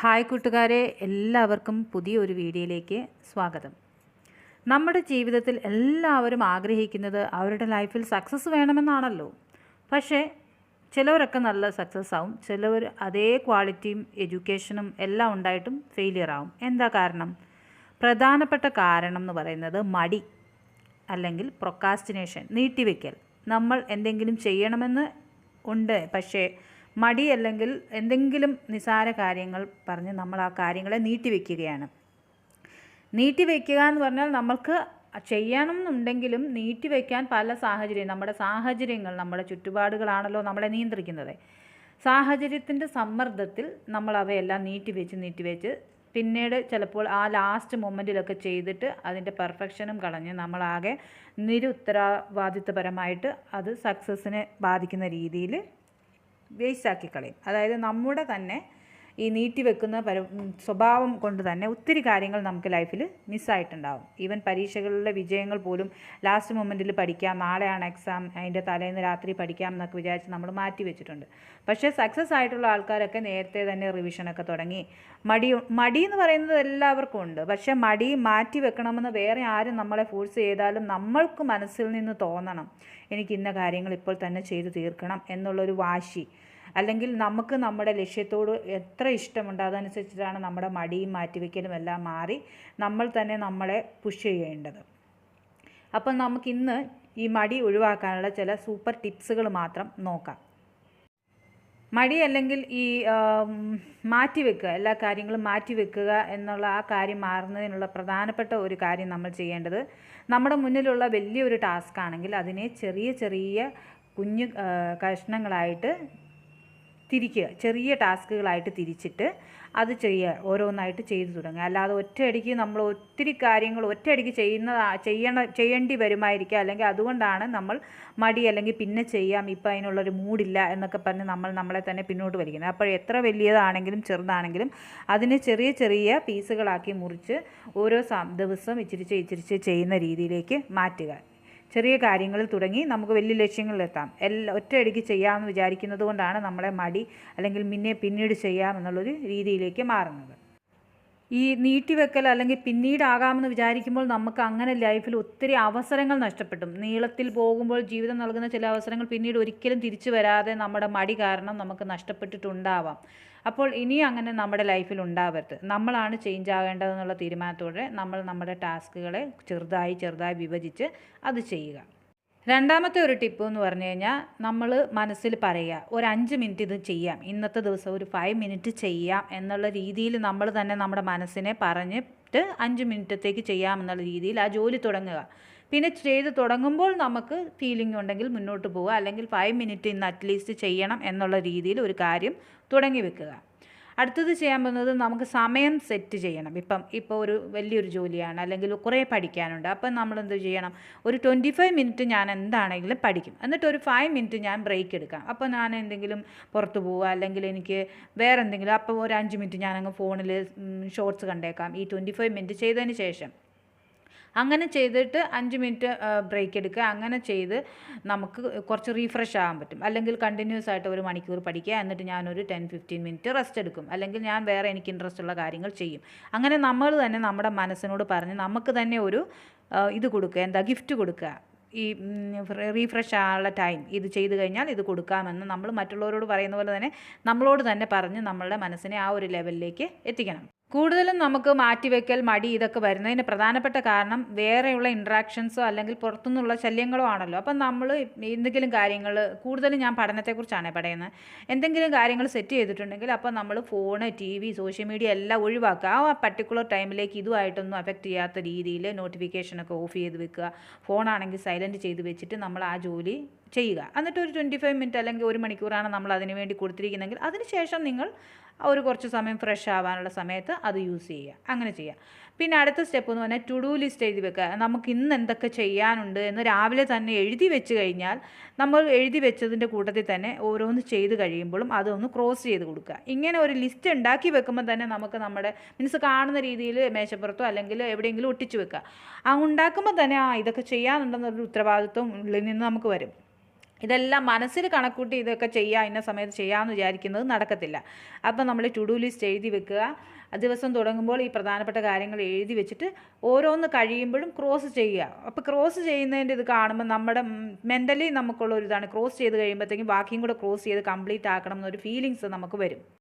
Hi കൂട്ടുകാരെ എല്ലാവർക്കും പുതിയൊരു വീഡിയോയിലേക്ക് സ്വാഗതം. നമ്മുടെ ജീവിതത്തിൽ എല്ലാവരും ആഗ്രഹിക്കുന്നത് അവരുടെ ലൈഫിൽ സക്സസ് വേണമെന്നാണല്ലോ. പക്ഷേ ചിലവരൊക്കെ നല്ല സക്സസ് ആവും ചിലവർ അതേ ക്വാളിറ്റിയും എഡ്യൂക്കേഷനും എല്ലാം ഉണ്ടായിട്ടും ഫെയിലിയർ ആവും. എന്താ കാരണം? പ്രധാനപ്പെട്ട കാരണം എന്ന് പറയുന്നത് മടി അല്ലെങ്കിൽ പ്രൊക്കാസ്റ്റിനേഷൻ നീട്ടിവെക്കൽ. നമ്മൾ എന്തെങ്കിലും ചെയ്യണമെന്ന് ഉണ്ട് പക്ഷേ മടി അല്ലെങ്കിൽ എന്തെങ്കിലും നിസാര കാര്യങ്ങൾ പറഞ്ഞ് നമ്മൾ ആ കാര്യങ്ങളെ നീട്ടിവെക്കുകയാണ്. നീട്ടിവെക്കുക എന്ന് പറഞ്ഞാൽ നമ്മൾക്ക് ചെയ്യണം എന്നുണ്ടെങ്കിലും നീട്ടിവെക്കാൻ പല സാഹചര്യം നമ്മുടെ സാഹചര്യങ്ങൾ നമ്മുടെ ചുറ്റുപാടുകളാണല്ലോ നമ്മളെ നിയന്ത്രിക്കുന്നത്. സാഹചര്യത്തിന്റെ സമ്മർദ്ദത്തിൽ നമ്മൾ അവയെല്ലാം നീട്ടിവെച്ച് നീട്ടിവെച്ച് പിന്നീട് ചിലപ്പോൾ ആ ലാസ്റ്റ് മൊമെന്റിലൊക്കെ ചെയ്തിട്ട് അതിന്റെ പെർഫെക്ഷനും കളഞ്ഞ് നമ്മളാകെ നിരുത്തരവാദിത്വപരമായിട്ട് അത് സക്സസ്സിനെ ബാധിക്കുന്ന രീതിയിൽ വേസ്റ്റാക്കി കളയും. അതായത് നമ്മുടെ തന്നെ ഈ നീട്ടിവെക്കുന്ന പര സ്വഭാവം കൊണ്ട് തന്നെ ഒത്തിരി കാര്യങ്ങൾ നമുക്ക് ലൈഫിൽ മിസ്സായിട്ടുണ്ടാവും. ഈവൻ പരീക്ഷകളിലെ വിജയങ്ങൾ പോലും ലാസ്റ്റ് മൊമെന്റിൽ പഠിക്കാം നാളെയാണ് എക്സാം അതിന്റെ തലേന്ന് രാത്രി പഠിക്കാം എന്നൊക്കെ വിചാരിച്ച് നമ്മൾ മാറ്റി വെച്ചിട്ടുണ്ട്. പക്ഷേ സക്സസ് ആയിട്ടുള്ള ആൾക്കാരൊക്കെ നേരത്തെ തന്നെ റിവിഷനൊക്കെ തുടങ്ങി. മടി മടി എന്ന് പറയുന്നത് എല്ലാവർക്കും ഉണ്ട്. പക്ഷേ മടി മാറ്റി വെക്കണമെന്ന് വേറെ ആരും നമ്മളെ ഫോഴ്സ് ചെയ്താലും നമ്മൾക്ക് മനസ്സിൽ നിന്ന് തോന്നണം. എനിക്ക് ഇന്ന കാര്യങ്ങൾ ഇപ്പോൾ തന്നെ ചെയ്തു തീർക്കണം എന്നുള്ളൊരു വാശി. അല്ലെങ്കിൽ നമുക്ക് നമ്മുടെ ലക്ഷ്യത്തോട് എത്ര ഇഷ്ടമുണ്ട് അതനുസരിച്ചിട്ടാണ് നമ്മുടെ മടിയും മാറ്റിവെക്കലും എല്ലാം മാറി നമ്മൾ തന്നെ നമ്മളെ പുഷ് ചെയ്യേണ്ടത്. അപ്പം നമുക്കിന്ന് ഈ മടി ഒഴിവാക്കാനുള്ള ചില സൂപ്പർ ടിപ്സുകൾ മാത്രം നോക്കാം. മടി അല്ലെങ്കിൽ ഈ മാറ്റിവെക്കുക എല്ലാ കാര്യങ്ങളും മാറ്റിവെക്കുക എന്നുള്ള ആ കാര്യം മാറുന്നതിനുള്ള പ്രധാനപ്പെട്ട ഒരു കാര്യം നമ്മൾ ചെയ്യേണ്ടത് നമ്മുടെ മുന്നിലുള്ള വലിയൊരു ടാസ്ക് ആണെങ്കിൽ അതിനെ ചെറിയ ചെറിയ കുഞ്ഞു കഷ്ണങ്ങളായിട്ട് തിരിക്കുക. ചെറിയ ടാസ്കുകളായിട്ട് തിരിച്ചിട്ട് അത് ചെയ്യുക ഓരോന്നായിട്ട് ചെയ്തു തുടങ്ങുക. അല്ലാതെ ഒറ്റയടിക്ക് നമ്മൾ ഒത്തിരി കാര്യങ്ങൾ ഒറ്റയടിക്ക് ചെയ്യുന്ന ചെയ്യണ ചെയ്യേണ്ടി വരുമായിരിക്കുക അല്ലെങ്കിൽ അതുകൊണ്ടാണ് നമ്മൾ മടി അല്ലെങ്കിൽ പിന്നെ ചെയ്യാം ഇപ്പം അതിനുള്ളൊരു മൂടില്ല എന്നൊക്കെ പറഞ്ഞ് നമ്മൾ നമ്മളെ തന്നെ പിന്നോട്ട് വലിക്കുന്നത്. അപ്പോൾ എത്ര വലിയതാണെങ്കിലും ചെറുതാണെങ്കിലും അതിനെ ചെറിയ ചെറിയ പീസുകളാക്കി മുറിച്ച് ഓരോ ദിവസം ഇച്ചിരിച്ച് ഇച്ചിരിച്ച് ചെയ്യുന്ന രീതിയിലേക്ക് മാറ്റുക. ചെറിയ കാര്യങ്ങളിൽ തുടങ്ങി നമുക്ക് വലിയ ലക്ഷ്യങ്ങളിലെത്താം. എല്ലാ ഒറ്റയടിക്ക് ചെയ്യാമെന്ന് വിചാരിക്കുന്നത് കൊണ്ടാണ് നമ്മളെ മടി അല്ലെങ്കിൽ മിന്നെ പിന്നീട് ചെയ്യാം എന്നുള്ളൊരു രീതിയിലേക്ക് മാറുന്നത്. ഈ നീട്ടിവെക്കൽ അല്ലെങ്കിൽ പിന്നീടാകാമെന്ന് വിചാരിക്കുമ്പോൾ നമുക്ക് അങ്ങനെ ലൈഫിൽ ഒത്തിരി അവസരങ്ങൾ നഷ്ടപ്പെട്ടും നീളത്തിൽ പോകുമ്പോൾ ജീവിതം നൽകുന്ന ചില അവസരങ്ങൾ പിന്നീട് ഒരിക്കലും തിരിച്ചു വരാതെ നമ്മുടെ മടി കാരണം നമുക്ക് നഷ്ടപ്പെട്ടിട്ടുണ്ടാവാം. അപ്പോൾ ഇനിയും അങ്ങനെ നമ്മുടെ ലൈഫിൽ ഉണ്ടാവരുത്. നമ്മളാണ് ചേഞ്ച് ആകേണ്ടതെന്നുള്ള തീരുമാനത്തോടെ നമ്മൾ നമ്മുടെ ടാസ്കുകളെ ചെറുതായി ചെറുതായി വിഭജിച്ച് അത് ചെയ്യുക. രണ്ടാമത്തെ ഒരു ടിപ്പ് എന്ന് പറഞ്ഞു കഴിഞ്ഞാൽ നമ്മൾ മനസ്സിൽ പറയുക ഒരു അഞ്ച് മിനിറ്റ് ഇത് ചെയ്യാം. ഇന്നത്തെ ദിവസം ഒരു ഫൈവ് മിനിറ്റ് ചെയ്യാം എന്നുള്ള രീതിയിൽ നമ്മൾ തന്നെ നമ്മുടെ മനസ്സിനെ പറഞ്ഞിട്ട് അഞ്ച് മിനിറ്റത്തേക്ക് ചെയ്യാം എന്നുള്ള രീതിയിൽ ആ ജോലി തുടങ്ങുക. പിന്നെ ചെയ്ത് തുടങ്ങുമ്പോൾ നമുക്ക് ഫീലിംഗ് ഉണ്ടെങ്കിൽ മുന്നോട്ട് പോവുക. അല്ലെങ്കിൽ ഫൈവ് മിനിറ്റ് ഇന്ന് അറ്റ്ലീസ്റ്റ് ചെയ്യണം എന്നുള്ള രീതിയിൽ ഒരു കാര്യം തുടങ്ങി വെക്കുക. അടുത്തത് ചെയ്യാൻ പോകുന്നത് നമുക്ക് സമയം സെറ്റ് ചെയ്യണം. ഇപ്പം ഇപ്പോൾ ഒരു വലിയൊരു ജോലിയാണ്. അല്ലെങ്കിൽ കുറേ പഠിക്കാനുണ്ട്. അപ്പം നമ്മൾ എന്ത് ചെയ്യണം? ഒരു ട്വന്റി ഫൈവ് മിനിറ്റ് ഞാൻ എന്താണെങ്കിലും പഠിക്കും. എന്നിട്ട് ഒരു ഫൈവ് മിനിറ്റ് ഞാൻ ബ്രേക്ക് എടുക്കാം. അപ്പോൾ ഞാൻ എന്തെങ്കിലും പുറത്ത് പോവുക. അല്ലെങ്കിൽ എനിക്ക് വേറെ എന്തെങ്കിലും. അപ്പോൾ ഒരു അഞ്ച് മിനിറ്റ് ഞാനങ്ങ് ഫോണിൽ ഷോർട്സ് കണ്ടേക്കാം. ഈ ട്വന്റി ഫൈവ് മിനിറ്റ് ചെയ്തതിന് ശേഷം അങ്ങനെ ചെയ്തിട്ട് അഞ്ച് മിനിറ്റ് ബ്രേക്ക് എടുക്കുക. അങ്ങനെ ചെയ്ത് നമുക്ക് കുറച്ച് റീഫ്രഷ് ആകാൻ പറ്റും. അല്ലെങ്കിൽ കണ്ടിന്യൂസ് ആയിട്ട് ഒരു മണിക്കൂർ പഠിക്കുക. എന്നിട്ട് ഞാനൊരു ടെൻ ഫിഫ്റ്റീൻ മിനിറ്റ് റെസ്റ്റ് എടുക്കും. അല്ലെങ്കിൽ ഞാൻ വേറെ എനിക്ക് ഇൻട്രസ്റ്റ് ഉള്ള കാര്യങ്ങൾ ചെയ്യും. അങ്ങനെ നമ്മൾ തന്നെ നമ്മുടെ മനസ്സിനോട് പറഞ്ഞ് നമുക്ക് തന്നെ ഒരു ഇത് കൊടുക്കുക. എന്താ? ഗിഫ്റ്റ് കൊടുക്കുക. ഈ റീഫ്രഷ് ആകാനുള്ള ടൈം ഇത് ചെയ്തു കഴിഞ്ഞാൽ ഇത് കൊടുക്കാമെന്ന് നമ്മൾ മറ്റുള്ളവരോട് പറയുന്ന പോലെ തന്നെ നമ്മളോട് തന്നെ പറഞ്ഞ് നമ്മളുടെ മനസ്സിനെ ആ ഒരു ലെവലിലേക്ക് എത്തിക്കണം. കൂടുതലും നമുക്ക് മാറ്റിവെക്കൽ മടി ഇതൊക്കെ വരുന്നതിന് പ്രധാനപ്പെട്ട കാരണം വേറെയുള്ള ഇൻട്രാക്ഷൻസോ അല്ലെങ്കിൽ പുറത്തുനിന്നുള്ള ശല്യങ്ങളോ ആണല്ലോ. അപ്പം നമ്മൾ എന്തെങ്കിലും കാര്യങ്ങൾ കൂടുതലും ഞാൻ പഠനത്തെക്കുറിച്ചാണ് പറയുന്നത്. എന്തെങ്കിലും കാര്യങ്ങൾ സെറ്റ് ചെയ്തിട്ടുണ്ടെങ്കിൽ അപ്പോൾ നമ്മൾ phone T V social media എല്ലാം ഒഴിവാക്കുക. ആ പർട്ടിക്കുലർ ടൈമിലേക്ക് ഇതുമായിട്ടൊന്നും അഫക്റ്റ് ചെയ്യാത്ത രീതിയിൽ നോട്ടിഫിക്കേഷനൊക്കെ ഓഫ് ചെയ്ത് വെക്കുക. ഫോണാണെങ്കിൽ സൈലന്റ് ചെയ്ത് വെച്ചിട്ട് നമ്മൾ ആ ജോലി ചെയ്യുക. എന്നിട്ട് ഒരു ട്വന്റി ഫൈവ് മിനിറ്റ് അല്ലെങ്കിൽ ഒരു മണിക്കൂറാണ് നമ്മൾ അതിനുവേണ്ടി കൊടുത്തിരിക്കുന്നതെങ്കിൽ അതിനുശേഷം നിങ്ങൾ ഒരു കുറച്ച് സമയം ഫ്രഷ് ആവാനുള്ള സമയത്ത് അത് യൂസ് ചെയ്യുക. അങ്ങനെ ചെയ്യുക. പിന്നെ അടുത്ത സ്റ്റെപ്പ് എന്ന് പറഞ്ഞാൽ ടു ഡു ലിസ്റ്റ് എഴുതി വെക്കുക. നമുക്ക് ഇന്ന് എന്തൊക്കെ ചെയ്യാനുണ്ട് എന്ന് രാവിലെ തന്നെ എഴുതി വെച്ച് കഴിഞ്ഞാൽ നമ്മൾ എഴുതി വെച്ചതിന്റെ കൂട്ടത്തിൽ തന്നെ ഓരോന്ന് ചെയ്ത് കഴിയുമ്പോഴും അതൊന്ന് ക്രോസ് ചെയ്ത് കൊടുക്കുക. ഇങ്ങനെ ഒരു ലിസ്റ്റ് ഉണ്ടാക്കി വെക്കുമ്പോൾ തന്നെ നമുക്ക് നമ്മുടെ മീൻസ് കാണുന്ന രീതിയിൽ മേശപ്പുറത്തോ അല്ലെങ്കിൽ എവിടെയെങ്കിലും ഒട്ടിച്ച് വെക്കുക. ആ ഉണ്ടാക്കുമ്പോൾ തന്നെ ആ ഇതൊക്കെ ചെയ്യാനുണ്ടെന്നൊരു ഉത്തരവാദിത്വം ഉള്ളിൽ നിന്ന് നമുക്ക് വരും. ഇതെല്ലാം മനസ്സിൽ കണക്കൂട്ടി ഇതൊക്കെ ചെയ്യുക ഇന്ന സമയത്ത് ചെയ്യാമെന്ന് വിചാരിക്കുന്നത് നടക്കത്തില്ല. അപ്പം നമ്മൾ ടു ഡു ലിസ്റ്റ് എഴുതി വെക്കുക. ദിവസം തുടങ്ങുമ്പോൾ ഈ പ്രധാനപ്പെട്ട കാര്യങ്ങൾ എഴുതി വെച്ചിട്ട് ഓരോന്ന് കഴിയുമ്പോഴും ക്രോസ് ചെയ്യുക. അപ്പോൾ ക്രോസ് ചെയ്യുന്നതിന്റെ ഇത് കാണുമ്പോൾ നമ്മുടെ മെന്റലി നമുക്കുള്ള ഒരു ഇതാണ്. ക്രോസ് ചെയ്ത് കഴിയുമ്പോഴത്തേക്കും ബാക്കിയും കൂടെ ക്രോസ് ചെയ്ത് കംപ്ലീറ്റ് ആക്കണം എന്നൊരു ഫീലിങ്സ് നമുക്ക് വരും.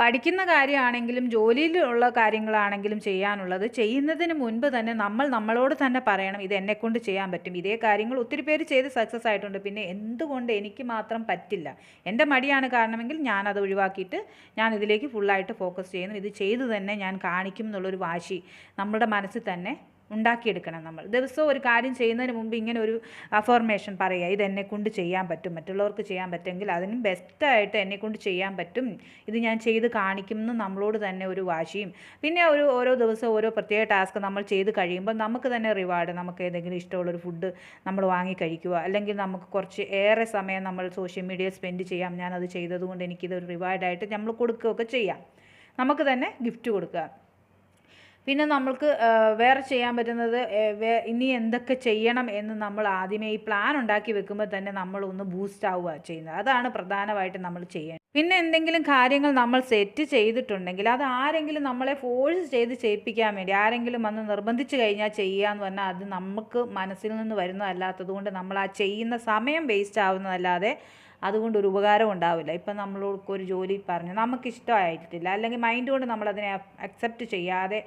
പഠിക്കുന്ന കാര്യമാണെങ്കിലും ജോലിയിലുള്ള കാര്യങ്ങളാണെങ്കിലും ചെയ്യാനുള്ളത് ചെയ്യുന്നതിന് മുൻപ് തന്നെ നമ്മൾ നമ്മളോട് തന്നെ പറയണം ഇത് എന്നെക്കൊണ്ട് ചെയ്യാൻ പറ്റും. ഇതേ കാര്യങ്ങൾ ഒത്തിരി പേര് ചെയ്ത് സക്സസ് ആയിട്ടുണ്ട്. പിന്നെ എന്തുകൊണ്ട് എനിക്ക് മാത്രം പറ്റില്ല? എന്റെ മടിയാണ് കാരണമെങ്കിൽ ഞാനത് ഒഴിവാക്കിയിട്ട് ഞാൻ ഇതിലേക്ക് ഫുള്ളായിട്ട് ഫോക്കസ് ചെയ്യുന്നു. ഇത് ചെയ്തു തന്നെ ഞാൻ കാണിക്കും എന്നുള്ളൊരു വാശി നമ്മുടെ മനസ്സിൽ തന്നെ ഉണ്ടാക്കിയെടുക്കണം നമ്മൾ. ദിവസവും ഒരു കാര്യം ചെയ്യുന്നതിന് മുമ്പ് ഇങ്ങനെ ഒരു അഫോർമേഷൻ പറയുക ഇത് എന്നെ കൊണ്ട് ചെയ്യാൻ പറ്റും മറ്റുള്ളവർക്ക് ചെയ്യാൻ പറ്റുമെങ്കിൽ അതിനും ബെസ്റ്റായിട്ട് എന്നെ കൊണ്ട് ചെയ്യാൻ പറ്റും. ഇത് ഞാൻ ചെയ്ത് കാണിക്കും എന്ന് നമ്മളോട് തന്നെ ഒരു വാശിയും. പിന്നെ ഒരു ഓരോ ദിവസവും ഓരോ പ്രത്യേക ടാസ്ക് നമ്മൾ ചെയ്ത് കഴിയുമ്പോൾ നമുക്ക് തന്നെ റിവാർഡ് നമുക്ക് ഏതെങ്കിലും ഇഷ്ടമുള്ളൊരു ഫുഡ് നമ്മൾ വാങ്ങി കഴിക്കുക. അല്ലെങ്കിൽ നമുക്ക് കുറച്ച് ഏറെ സമയം നമ്മൾ സോഷ്യൽ മീഡിയ സ്പെൻഡ് ചെയ്യാം. ഞാനത് ചെയ്തതുകൊണ്ട് എനിക്കിതൊരു റിവാർഡായിട്ട് നമ്മൾ കൊടുക്കുകയൊക്കെ ചെയ്യാം. നമുക്ക് തന്നെ ഗിഫ്റ്റ് കൊടുക്കുക. പിന്നെ നമ്മൾക്ക് വേറെ ചെയ്യാൻ പറ്റുന്നത് ഇനി എന്തൊക്കെ ചെയ്യണം എന്ന് നമ്മൾ ആദ്യമേ ഈ പ്ലാൻ ഉണ്ടാക്കി വെക്കുമ്പോൾ തന്നെ നമ്മൾ ഒന്ന് ബൂസ്റ്റ് ആവുക ചെയ്യുന്നത്. അതാണ് പ്രധാനമായിട്ട് നമ്മൾ ചെയ്യേണ്ടത്. പിന്നെ എന്തെങ്കിലും കാര്യങ്ങൾ നമ്മൾ സെറ്റ് ചെയ്തിട്ടുണ്ടെങ്കിൽ അത് ആരെങ്കിലും നമ്മളെ ഫോഴ്സ് ചെയ്ത് ചെയ്യിപ്പിക്കാൻ വേണ്ടി ആരെങ്കിലും വന്ന് നിർബന്ധിച്ച് കഴിഞ്ഞാൽ ചെയ്യുക എന്ന് പറഞ്ഞാൽ അത് നമുക്ക് മനസ്സിൽ നിന്ന് വരുന്നതല്ലാത്തത് കൊണ്ട് നമ്മൾ ആ ചെയ്യുന്ന സമയം വേസ്റ്റ് ആവുന്നതല്ലാതെ അതുകൊണ്ട് ഒരു ഉപകാരം ഉണ്ടാവില്ല. ഇപ്പം നമ്മളോട് ഒരു ജോലി പറഞ്ഞു നമുക്ക് ഇഷ്ടമായിട്ടില്ല അല്ലെങ്കിൽ മൈൻഡ് കൊണ്ട് നമ്മളതിനെ അക്സെപ്റ്റ് ചെയ്യാതെ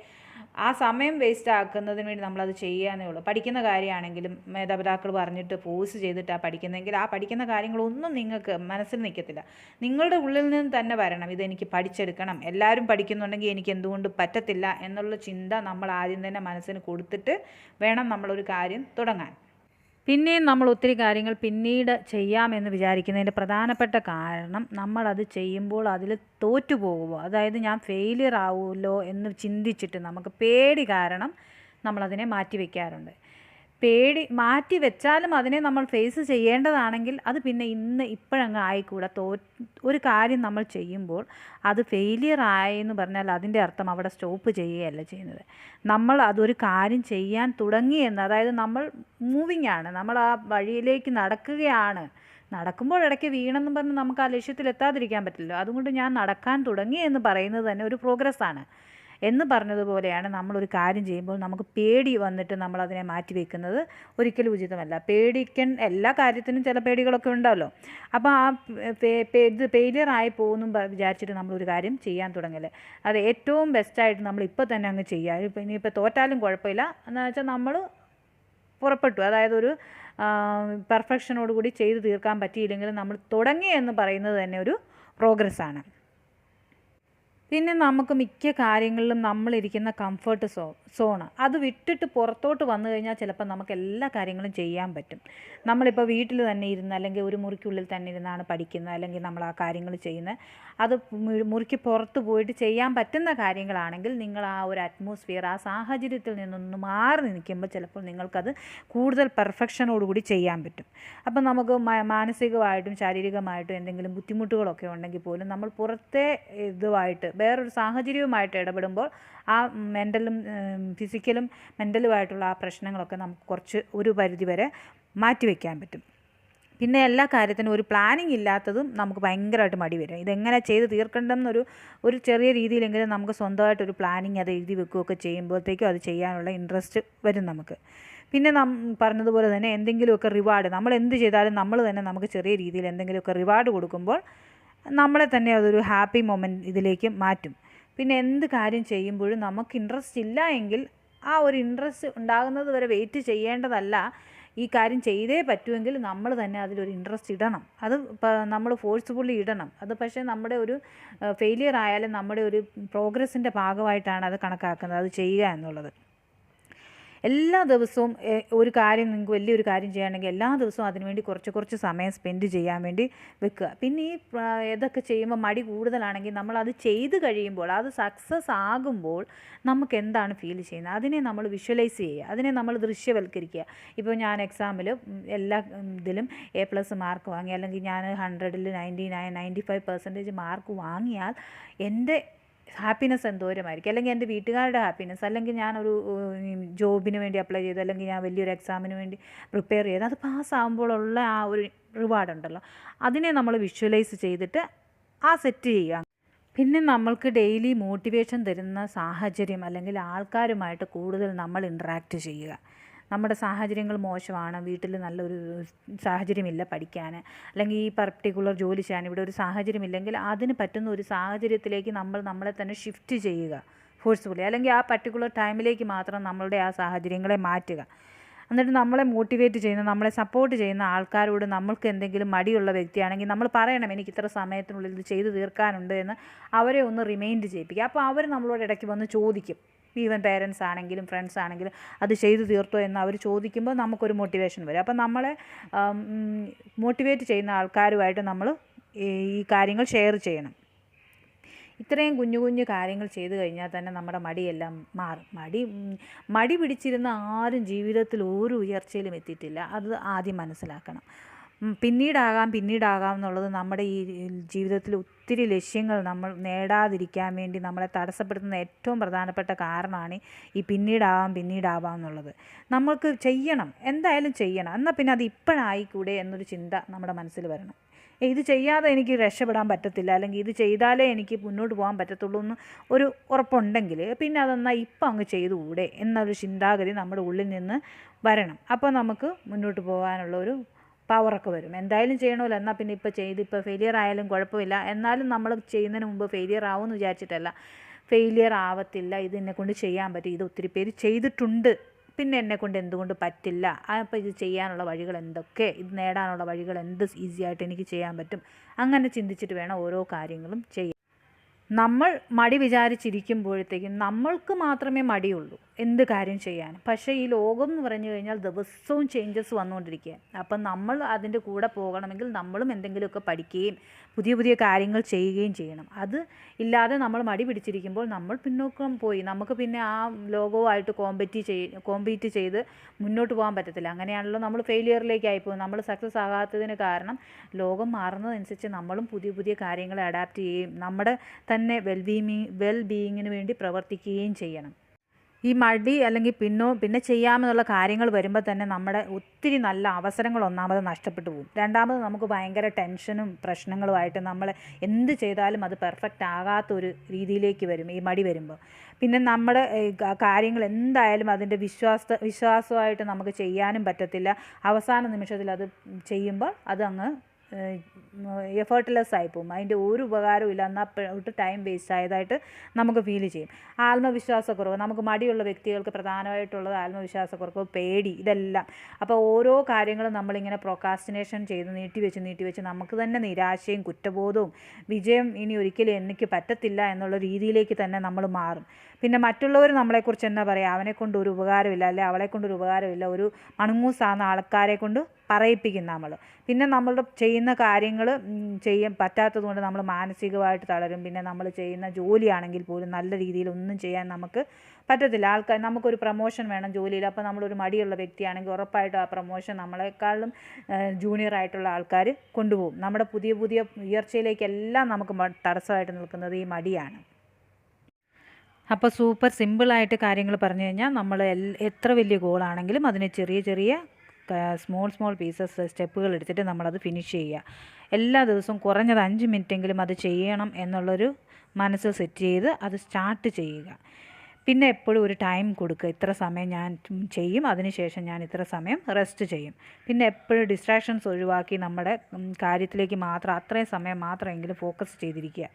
ആ സമയം വേസ്റ്റ് ആക്കുന്നതിന് വേണ്ടി നമ്മളത് ചെയ്യാനേ ഉള്ളൂ. പഠിക്കുന്ന കാര്യമാണെങ്കിലും മാതാപിതാക്കൾ പറഞ്ഞിട്ട് ഫോഴ്സ് ചെയ്തിട്ടാണ് പഠിക്കുന്നതെങ്കിൽ ആ പഠിക്കുന്ന കാര്യങ്ങളൊന്നും നിങ്ങൾക്ക് മനസ്സിൽ നിൽക്കത്തില്ല. നിങ്ങളുടെ ഉള്ളിൽ നിന്ന് തന്നെ വരണം ഇതെനിക്ക് പഠിച്ചെടുക്കണം എല്ലാവരും പഠിക്കുന്നുണ്ടെങ്കിൽ എനിക്ക് എന്തുകൊണ്ട് പറ്റത്തില്ല എന്നുള്ള ചിന്ത നമ്മൾ ആദ്യം തന്നെ മനസ്സിന് കൊടുത്തിട്ട് വേണം നമ്മളൊരു കാര്യം തുടങ്ങാൻ. പിന്നെയും നമ്മൾ ഒത്തിരി കാര്യങ്ങൾ പിന്നീട് ചെയ്യാമെന്ന് വിചാരിക്കുന്നതിന്റെ പ്രധാനപ്പെട്ട കാരണം നമ്മളത് ചെയ്യുമ്പോൾ അതിൽ തോറ്റു പോകുമോ? അതായത് ഞാൻ ഫെയിലിയർ ആവുമല്ലോ എന്ന് ചിന്തിച്ചിട്ട് നമുക്ക് പേടി കാരണം നമ്മളതിനെ മാറ്റി വയ്ക്കാറുണ്ട് പേടി മാറ്റി വെച്ചാലും അതിനെ നമ്മൾ ഫേസ് ചെയ്യേണ്ടതാണെങ്കിൽ അത് പിന്നെ ഇന്ന് ഇപ്പോഴങ്ങ് ആയിക്കൂടാ. തോ ഒരു കാര്യം നമ്മൾ ചെയ്യുമ്പോൾ അത് ഫെയിലിയർ ആയെന്ന് പറഞ്ഞാൽ അതിന്റെ അർത്ഥം അവിടെ സ്റ്റോപ്പ് ചെയ്യുകയല്ല ചെയ്യുന്നത്. നമ്മൾ അതൊരു കാര്യം ചെയ്യാൻ തുടങ്ങിയെന്ന് അതായത് നമ്മൾ മൂവിങ് ആണ്. നമ്മൾ ആ വഴിയിലേക്ക് നടക്കുകയാണ്. നടക്കുമ്പോൾ ഇടയ്ക്ക് വീണെന്ന് പറഞ്ഞ് നമുക്ക് ആ ലക്ഷ്യത്തിൽ എത്താതിരിക്കാൻ പറ്റില്ല അതുകൊണ്ട് ഞാൻ നടക്കാൻ തുടങ്ങി എന്ന് പറയുന്നത് തന്നെ ഒരു പ്രോഗ്രസ് ആണ്. എന്ന് പറഞ്ഞതുപോലെയാണ് നമ്മളൊരു കാര്യം ചെയ്യുമ്പോൾ നമുക്ക് പേടി വന്നിട്ട് നമ്മളതിനെ മാറ്റി വെക്കുന്നത് ഒരിക്കലും ഉചിതമല്ല. പേടിക്കൻ എല്ലാ കാര്യത്തിനും ചില പേടികളൊക്കെ ഉണ്ടല്ലോ അപ്പോൾ ആ ഇത് ഫെയിലിയർ ആയി പോകുന്നു വിചാരിച്ചിട്ട് നമ്മളൊരു കാര്യം ചെയ്യാൻ തുടങ്ങൽ അത് ഏറ്റവും ബെസ്റ്റായിട്ട് നമ്മൾ ഇപ്പോൾ തന്നെ അങ്ങ് ചെയ്യുക. ഇപ്പം ഇനിയിപ്പോൾ തോറ്റാലും കുഴപ്പമില്ല. എന്ന് വെച്ചാൽ നമ്മൾ പുറപ്പെട്ടു. അതായത് ഒരു പെർഫെക്ഷനോടുകൂടി ചെയ്ത് തീർക്കാൻ പറ്റിയില്ലെങ്കിലും നമ്മൾ തുടങ്ങി എന്ന് പറയുന്നത് തന്നെ ഒരു പ്രോഗ്രസ് ആണ്. പിന്നെ നമുക്ക് മിക്ക കാര്യങ്ങളിലും നമ്മളിരിക്കുന്ന കംഫർട്ട് സോ സോണ് അത് വിട്ടിട്ട് പുറത്തോട്ട് വന്നു കഴിഞ്ഞാൽ ചിലപ്പോൾ നമുക്ക് എല്ലാ കാര്യങ്ങളും ചെയ്യാൻ പറ്റും. നമ്മളിപ്പോൾ വീട്ടിൽ തന്നെ ഇരുന്ന് അല്ലെങ്കിൽ ഒരു മുറിക്കുള്ളിൽ തന്നെ ഇരുന്നാണ് പഠിക്കുന്നത് അല്ലെങ്കിൽ നമ്മൾ ആ കാര്യങ്ങൾ ചെയ്യുന്നത്. അത് മുറിക്ക് പുറത്ത് പോയിട്ട് ചെയ്യാൻ പറ്റുന്ന കാര്യങ്ങളാണെങ്കിൽ നിങ്ങൾ ആ ഒരു അറ്റ്മോസ്ഫിയർ ആ സാഹചര്യത്തിൽ നിന്നൊന്ന് മാറി നിൽക്കുമ്പോൾ ചിലപ്പോൾ നിങ്ങൾക്കത് കൂടുതൽ പെർഫെക്ഷനോടുകൂടി ചെയ്യാൻ പറ്റും. അപ്പം നമുക്ക് മാനസികമായിട്ടും ശാരീരികമായിട്ടും എന്തെങ്കിലും ബുദ്ധിമുട്ടുകളൊക്കെ ഉണ്ടെങ്കിൽ പോലും നമ്മൾ പുറത്തെ ഇതുമായിട്ട് വേറൊരു സാഹചര്യവുമായിട്ട് ഇടപെടുമ്പോൾ ആ മെന്റലും ഫിസിക്കലും മെന്റലുമായിട്ടുള്ള ആ പ്രശ്നങ്ങളൊക്കെ നമുക്ക് കുറച്ച് ഒരു പരിധിവരെ മാറ്റിവെക്കാൻ പറ്റും. പിന്നെ എല്ലാ കാര്യത്തിനും ഒരു പ്ലാനിങ് ഇല്ലാത്തതും നമുക്ക് ഭയങ്കരമായിട്ട് മടി വരും. ഇതെങ്ങനെ ചെയ്ത് തീർക്കണ്ടെന്നൊരു ഒരു ചെറിയ രീതിയിലെങ്കിലും നമുക്ക് സ്വന്തമായിട്ടൊരു പ്ലാനിങ് അത് എഴുതി വെക്കുകയൊക്കെ ചെയ്യുമ്പോഴത്തേക്കും അത് ചെയ്യാനുള്ള ഇൻട്രസ്റ്റ് വരും നമുക്ക്. പിന്നെ നം പറഞ്ഞതുപോലെ തന്നെ എന്തെങ്കിലുമൊക്കെ റിവാർഡ് നമ്മൾ എന്ത് ചെയ്താലും നമ്മൾ തന്നെ നമുക്ക് ചെറിയ രീതിയിൽ എന്തെങ്കിലുമൊക്കെ റിവാർഡ് കൊടുക്കുമ്പോൾ നമ്മളെ തന്നെ അതൊരു ഹാപ്പി മൊമെന്റ് ഇതിലേക്ക് മാറ്റും. പിന്നെ എന്ത് കാര്യം ചെയ്യുമ്പോഴും നമുക്ക് ഇൻട്രസ്റ്റ് ഇല്ല എങ്കിൽ ആ ഒരു ഇൻട്രസ്റ്റ് ഉണ്ടാകുന്നത് വരെ വെയിറ്റ് ചെയ്യേണ്ടതല്ല. ഈ കാര്യം ചെയ്തേ പറ്റുമെങ്കിൽ നമ്മൾ തന്നെ അതിലൊരു ഇൻട്രസ്റ്റ് ഇടണം. അത് നമ്മൾ ഫോഴ്സ്ഫുള്ളി ഇടണം. അത് പക്ഷേ നമ്മുടെ ഒരു ഫെയിലിയർ ആയാലും നമ്മുടെ ഒരു പ്രോഗ്രസ്സിന്റെ ഭാഗമായിട്ടാണ് അത് കണക്കാക്കുന്നത്. അത് ചെയ്യുക എന്നുള്ളത്. എല്ലാ ദിവസവും ഒരു കാര്യം നിങ്ങൾക്ക് വലിയൊരു കാര്യം ചെയ്യുകയാണെങ്കിൽ എല്ലാ ദിവസവും അതിനുവേണ്ടി കുറച്ച് കുറച്ച് സമയം സ്പെൻഡ് ചെയ്യാൻ വേണ്ടി വെക്കുക. പിന്നെ ഈ ഇതൊക്കെ ചെയ്യുമ്പോൾ മടി കൂടുതലാണെങ്കിൽ നമ്മൾ അത് ചെയ്ത് കഴിയുമ്പോൾ അത് സക്സസ് ആകുമ്പോൾ നമുക്ക് എന്താണ് ഫീൽ ചെയ്യുന്നത്? അതിനെ നമ്മൾ വിഷ്വലൈസ് ചെയ്യുക. അതിനെ നമ്മൾ ദൃശ്യവൽക്കരിക്കുക. ഇപ്പോൾ ഞാൻ എക്സാമിൽ എല്ലാ ഇതിലും എ പ്ലസ് മാർക്ക് വാങ്ങി അല്ലെങ്കിൽ ഞാൻ ഹൺഡ്രഡിൽ ninety nine ninety five percentage mark വാങ്ങിയാൽ എന്റെ ഹാപ്പിനെസ് എന്തോരമായിരിക്കും? അല്ലെങ്കിൽ എന്റെ വീട്ടുകാരുടെ ഹാപ്പിനെസ് അല്ലെങ്കിൽ ഞാനൊരു ജോബിന് വേണ്ടി അപ്ലൈ ചെയ്തു അല്ലെങ്കിൽ ഞാൻ വലിയൊരു എക്സാമിന് വേണ്ടി പ്രിപ്പയർ ചെയ്ത് അത് പാസ്സാകുമ്പോഴുള്ള ആ ഒരു റിവാർഡ് ഉണ്ടല്ലോ. അതിനെ നമ്മൾ വിഷ്വലൈസ് ചെയ്തിട്ട് ആ സെറ്റ് ചെയ്യുക. പിന്നെ നമ്മൾക്ക് ഡെയിലി മോട്ടിവേഷൻ തരുന്ന സാഹചര്യം അല്ലെങ്കിൽ ആൾക്കാരുമായിട്ട് കൂടുതൽ നമ്മൾ ഇൻട്രാക്റ്റ് ചെയ്യുക. നമ്മുടെ സാഹചര്യങ്ങൾ മോശമാണ് വീട്ടിൽ നല്ലൊരു സാഹചര്യമില്ല പഠിക്കാൻ. അല്ലെങ്കിൽ ഈ പർട്ടിക്കുലർ ജോലി ചെയ്യാൻ ഇവിടെ ഒരു സാഹചര്യമില്ലെങ്കിൽ അതിന് പറ്റുന്ന ഒരു സാഹചര്യത്തിലേക്ക് നമ്മൾ നമ്മളെ തന്നെ ഷിഫ്റ്റ് ചെയ്യുക. ഫോഴ്സ്ഫുള്ളി അല്ലെങ്കിൽ ആ പർട്ടിക്കുലർ ടൈമിലേക്ക് മാത്രം നമ്മളുടെ ആ സാഹചര്യങ്ങളെ മാറ്റുക. എന്നിട്ട് നമ്മളെ മോട്ടിവേറ്റ് ചെയ്യുന്ന നമ്മളെ സപ്പോർട്ട് ചെയ്യുന്ന ആൾക്കാരോട് നമ്മൾക്ക് എന്തെങ്കിലും മടിയുള്ള വ്യക്തിയാണെങ്കിൽ നമ്മൾ പറയണം എനിക്ക് ഇത്ര സമയത്തിനുള്ളിൽ ഇത് ചെയ്തു തീർക്കാനുണ്ട് എന്ന് അവരെ ഒന്ന് റിമൈൻഡ് ചെയ്യിപ്പിക്കുക. അപ്പോൾ അവർ നമ്മളോട് ഇടയ്ക്ക് വന്ന് ചോദിക്കും. ഈവൻ പേരൻസ് ആണെങ്കിലും ഫ്രണ്ട്സ് ആണെങ്കിലും അത് ചെയ്തു തീർത്തോ എന്ന് അവർ ചോദിക്കുമ്പോൾ നമുക്കൊരു മോട്ടിവേഷൻ വരും. അപ്പം നമ്മളെ മോട്ടിവേറ്റ് ചെയ്യുന്ന ആൾക്കാരുമായിട്ട് നമ്മൾ ഈ കാര്യങ്ങൾ ഷെയർ ചെയ്യണം. ഇത്രയും കുഞ്ഞു കുഞ്ഞു കാര്യങ്ങൾ ചെയ്തു കഴിഞ്ഞാൽ തന്നെ നമ്മുടെ മടിയെല്ലാം മാറും. മടി മടി പിടിച്ചിരുന്ന ആരും ജീവിതത്തിൽ ഒരു ഉയർച്ചയിലും എത്തിയിട്ടില്ല. അത് ആദ്യം മനസ്സിലാക്കണം. പിന്നീടാകാം പിന്നീടാകാം എന്നുള്ളത് നമ്മുടെ ഈ ജീവിതത്തിൽ ഒത്തിരി ലക്ഷ്യങ്ങൾ നമ്മൾ നേടാതിരിക്കാൻ വേണ്ടി നമ്മളെ തടസ്സപ്പെടുത്തുന്ന ഏറ്റവും പ്രധാനപ്പെട്ട കാരണമാണ് ഈ പിന്നീടാവാം പിന്നീടാവാം എന്നുള്ളത്. നമ്മൾക്ക് ചെയ്യണം എന്തായാലും ചെയ്യണം. എന്നാൽ പിന്നെ അത് ഇപ്പോഴായിക്കൂടെ എന്നൊരു ചിന്ത നമ്മുടെ മനസ്സിൽ വരണം. ഇത് ചെയ്യാതെ എനിക്ക് രക്ഷപ്പെടാൻ പറ്റത്തില്ല അല്ലെങ്കിൽ ഇത് ചെയ്താലേ എനിക്ക് മുന്നോട്ട് പോകാൻ പറ്റത്തുള്ളൂ എന്ന് ഒരു ഉറപ്പുണ്ടെങ്കിൽ പിന്നെ അതെന്നാൽ ഇപ്പം അങ്ങ് ചെയ്തുകൂടെ എന്നൊരു ചിന്താഗതി നമ്മുടെ ഉള്ളിൽ നിന്ന് വരണം. അപ്പോൾ നമുക്ക് മുന്നോട്ട് പോകാനുള്ള ഒരു പവറൊക്കെ വരും. എന്തായാലും ചെയ്യണമല്ലോ എന്നാൽ പിന്നെ ഇപ്പോൾ ചെയ്ത് ഇപ്പോൾ ഫെയിലിയർ ആയാലും കുഴപ്പമില്ല. എന്നാലും നമ്മൾ ചെയ്യുന്നതിന് മുമ്പ് ഫെയിലിയർ ആവുമെന്ന് വിചാരിച്ചിട്ടല്ല. ഫെയിലിയർ ആവത്തില്ല. ഇത് എന്നെ കൊണ്ട് ചെയ്യാൻ പറ്റും. ഇത് ഒത്തിരി പേര് ചെയ്തിട്ടുണ്ട്. പിന്നെ എന്നെ കൊണ്ട് എന്തുകൊണ്ട് പറ്റില്ല? അപ്പോൾ ഇത് ചെയ്യാനുള്ള വഴികൾ എന്തൊക്കെ? ഇത് നേടാനുള്ള വഴികൾ എന്ത് ഈസിയായിട്ട് എനിക്ക് ചെയ്യാൻ പറ്റും? അങ്ങനെ ചിന്തിച്ചിട്ട് വേണം ഓരോ കാര്യങ്ങളും ചെയ്യാൻ. നമ്മൾ മടി വിചാരിച്ചിരിക്കുമ്പോഴത്തേക്കും നമ്മൾക്ക് മാത്രമേ മടിയുള്ളൂ എന്ത് കാര്യം ചെയ്യാൻ. പക്ഷേ ഈ ലോകം എന്ന് പറഞ്ഞു കഴിഞ്ഞാൽ ദിവസവും ചേഞ്ചസ് വന്നുകൊണ്ടിരിക്കുക അപ്പം നമ്മൾ അതിന്റെ കൂടെ പോകണമെങ്കിൽ നമ്മളും എന്തെങ്കിലുമൊക്കെ പഠിക്കുകയും പുതിയ പുതിയ കാര്യങ്ങൾ ചെയ്യുകയും ചെയ്യണം. അത് ഇല്ലാതെ നമ്മൾ മടി പിടിച്ചിരിക്കുമ്പോൾ നമ്മൾ പിന്നോക്കം പോയി. നമുക്ക് പിന്നെ ആ ലോകവുമായിട്ട് കോമ്പറ്റി ചെയ് കോമ്പീറ്റ് ചെയ്ത് മുന്നോട്ട് പോകാൻ പറ്റത്തില്ല. അങ്ങനെയാണല്ലോ നമ്മൾ ഫെയിലിയറിലേക്കായി പോകും നമ്മൾ സക്സസ് ആകാത്തതിന് കാരണം ലോകം മാറുന്നതനുസരിച്ച് നമ്മളും പുതിയ പുതിയ കാര്യങ്ങളെ അഡാപ്റ്റ് ചെയ്യുകയും നമ്മുടെ തന്നെ വെൽ ബീയിങ് വെൽ ബീയിങ്ങിന് വേണ്ടി പ്രവർത്തിക്കുകയും ചെയ്യണം. ഈ മടി അല്ലെങ്കിൽ പിന്നോ പിന്നെ ചെയ്യാമെന്നുള്ള കാര്യങ്ങൾ വരുമ്പോൾ തന്നെ നമ്മുടെ ഒത്തിരി നല്ല അവസരങ്ങൾ ഒന്നാമത് നഷ്ടപ്പെട്ടു പോകും. രണ്ടാമത് നമുക്ക് ഭയങ്കര ടെൻഷനും പ്രശ്നങ്ങളുമായിട്ട് നമ്മൾ എന്ത് ചെയ്താലും അത് പെർഫെക്റ്റ് ആകാത്ത ഒരു രീതിയിലേക്ക് വരും ഈ മടി വരുമ്പോൾ പിന്നെ നമ്മുടെ കാര്യങ്ങൾ എന്തായാലും അതിന്റെ വിശ്വാസ വിശ്വാസമായിട്ട് നമുക്ക് ചെയ്യാനും പറ്റത്തില്ല. അവസാന നിമിഷത്തിൽ അത് ചെയ്യുമ്പോൾ അത് അങ്ങ് എഫേർട്ട്ലെസ് ആയി പോകും. അതിന്റെ ഒരു ഉപകാരവും ഇല്ല. എന്നാൽ ഒട്ട് ടൈം വേസ്റ്റ് ആയതായിട്ട് നമുക്ക് ഫീൽ ചെയ്യും. ആത്മവിശ്വാസക്കുറവ് നമുക്ക് മടിയുള്ള വ്യക്തികൾക്ക് പ്രധാനമായിട്ടുള്ളത് ആത്മവിശ്വാസക്കുറവ് പേടി ഇതെല്ലാം. അപ്പോൾ ഓരോ കാര്യങ്ങളും നമ്മളിങ്ങനെ പ്രൊക്കാസ്റ്റിനേഷൻ ചെയ്ത് നീട്ടിവെച്ച് നീട്ടിവെച്ച് നീട്ടി വെച്ച് നമുക്ക് തന്നെ നിരാശയും കുറ്റബോധവും വിജയം ഇനി ഒരിക്കലും എനിക്ക് പറ്റത്തില്ല എന്നുള്ള രീതിയിലേക്ക് തന്നെ നമ്മൾ മാറും. പിന്നെ മറ്റുള്ളവർ നമ്മളെക്കുറിച്ച് എന്താ പറയുക അവനെ കൊണ്ട് ഒരു ഉപകാരമില്ല അല്ലെ? അവളെ കൊണ്ടൊരു ഉപകാരമില്ല. ഒരു മണങ്ങൂസാകുന്ന ആൾക്കാരെ കൊണ്ട് പറയിപ്പിക്കുന്ന നമ്മൾ പിന്നെ നമ്മൾ ചെയ്യുന്ന കാര്യങ്ങൾ ചെയ്യാൻ പറ്റാത്തത് കൊണ്ട് നമ്മൾ മാനസികമായിട്ട് തളരും. പിന്നെ നമ്മൾ ചെയ്യുന്ന ജോലിയാണെങ്കിൽ പോലും നല്ല രീതിയിൽ ഒന്നും ചെയ്യാൻ നമുക്ക് പറ്റത്തില്ല. ആൾക്കാർ നമുക്കൊരു പ്രൊമോഷൻ വേണം ജോലിയിൽ. അപ്പോൾ നമ്മളൊരു മടിയുള്ള വ്യക്തിയാണെങ്കിൽ ഉറപ്പായിട്ടും ആ പ്രൊമോഷൻ നമ്മളെക്കാളും ജൂനിയർ ആയിട്ടുള്ള ആൾക്കാർ കൊണ്ടുപോകും. നമ്മുടെ പുതിയ പുതിയ ഉയർച്ചയിലേക്കെല്ലാം നമുക്ക് തടസ്സമായിട്ട് നിൽക്കുന്നത് ഈ മടിയാണ്. അപ്പോൾ സൂപ്പർ സിമ്പിളായിട്ട് കാര്യങ്ങൾ പറഞ്ഞു കഴിഞ്ഞാൽ നമ്മൾ എത്ര വലിയ ഗോളാണെങ്കിലും അതിന് ചെറിയ ചെറിയ സ്മോൾ സ്മോൾ പീസസ് സ്റ്റെപ്പുകൾ എടുത്തിട്ട് നമ്മളത് ഫിനിഷ് ചെയ്യുക. എല്ലാ ദിവസവും കുറഞ്ഞത് അഞ്ച് മിനിറ്റെങ്കിലും അത് ചെയ്യണം എന്നുള്ളൊരു മനസ്സ് സെറ്റ് ചെയ്ത് അത് സ്റ്റാർട്ട് ചെയ്യുക. പിന്നെ എപ്പോഴും ഒരു ടൈം കൊടുക്കുക. ഇത്ര സമയം ഞാൻ ചെയ്യും അതിനുശേഷം ഞാൻ ഇത്ര സമയം റെസ്റ്റ് ചെയ്യും. പിന്നെ എപ്പോഴും ഡിസ്ട്രാക്ഷൻസ് ഒഴിവാക്കി നമ്മുടെ കാര്യത്തിലേക്ക് മാത്രം അത്രയും സമയം മാത്രമെങ്കിലും ഫോക്കസ് ചെയ്തിരിക്കുക.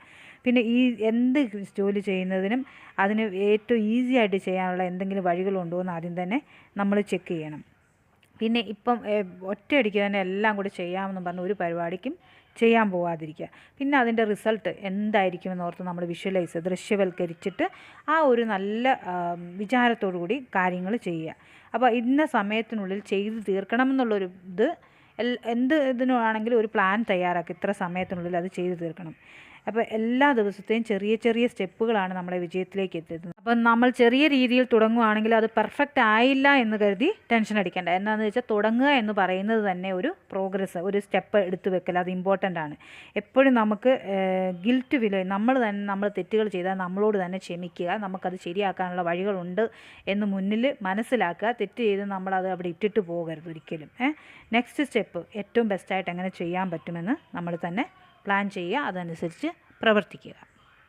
പിന്നെ ഈ എന്ത് ജോലി ചെയ്യുന്നതിനും അതിന് ഏറ്റവും ഈസി ആയിട്ട് ചെയ്യാനുള്ള എന്തെങ്കിലും വഴികളുണ്ടോ എന്ന് ആദ്യം തന്നെ നമ്മൾ ചെക്ക് ചെയ്യണം. പിന്നെ ഇപ്പം ഒറ്റയടിക്ക് തന്നെ എല്ലാം കൂടി ചെയ്യാമെന്ന് പറഞ്ഞ ഒരു പരിപാടിക്കും ചെയ്യാൻ പോവാതിരിക്കുക. പിന്നെ അതിന്റെ റിസൾട്ട് എന്തായിരിക്കുമെന്ന് ഓർത്ത് നമ്മൾ വിഷ്വലൈസ് ദൃശ്യവൽക്കരിച്ചിട്ട് ആ ഒരു നല്ല വിചാരത്തോടു കൂടി കാര്യങ്ങൾ ചെയ്യുക. അപ്പോൾ ഇന്ന സമയത്തിനുള്ളിൽ ചെയ്ത് തീർക്കണം എന്നുള്ളൊരു ഇത് എന്ത് ഇതിനാണെങ്കിലും ഒരു പ്ലാൻ തയ്യാറാക്കി ഇത്ര സമയത്തിനുള്ളിൽ അത് ചെയ്തു തീർക്കണം. അപ്പോൾ എല്ലാ ദിവസത്തെയും ചെറിയ ചെറിയ സ്റ്റെപ്പുകളാണ് നമ്മളെ വിജയത്തിലേക്ക് എത്തുന്നത് അപ്പം നമ്മൾ ചെറിയ രീതിയിൽ തുടങ്ങുകയാണെങ്കിൽ അത് പെർഫെക്റ്റ് ആയില്ല എന്ന് കരുതി ടെൻഷൻ അടിക്കേണ്ട. എന്താണെന്ന് വെച്ചാൽ തുടങ്ങുക എന്ന് പറയുന്നത് തന്നെ ഒരു പ്രോഗ്രസ് ഒരു സ്റ്റെപ്പ് എടുത്തു വെക്കൽ. അത് ഇമ്പോർട്ടന്റ് ആണ്. എപ്പോഴും നമുക്ക് ഗിൽറ്റ് വില നമ്മൾ തന്നെ നമ്മൾ തെറ്റുകൾ ചെയ്താൽ നമ്മളോട് തന്നെ ക്ഷമിക്കുക. നമുക്കത് ശരിയാക്കാനുള്ള വഴികളുണ്ട് എന്ന് മുന്നിൽ മനസ്സിലാക്കുക. തെറ്റ് ചെയ്ത് നമ്മളത് അവിടെ ഇട്ടിട്ട് പോകരുത് ഒരിക്കലും. നെക്സ്റ്റ് സ്റ്റെപ്പ് ഏറ്റവും ബെസ്റ്റായിട്ട് എങ്ങനെ ചെയ്യാൻ പറ്റുമെന്ന് നമ്മൾ തന്നെ പ്ലാൻ ചെയ്യുക. അതനുസരിച്ച് പ്രവർത്തിക്കുക.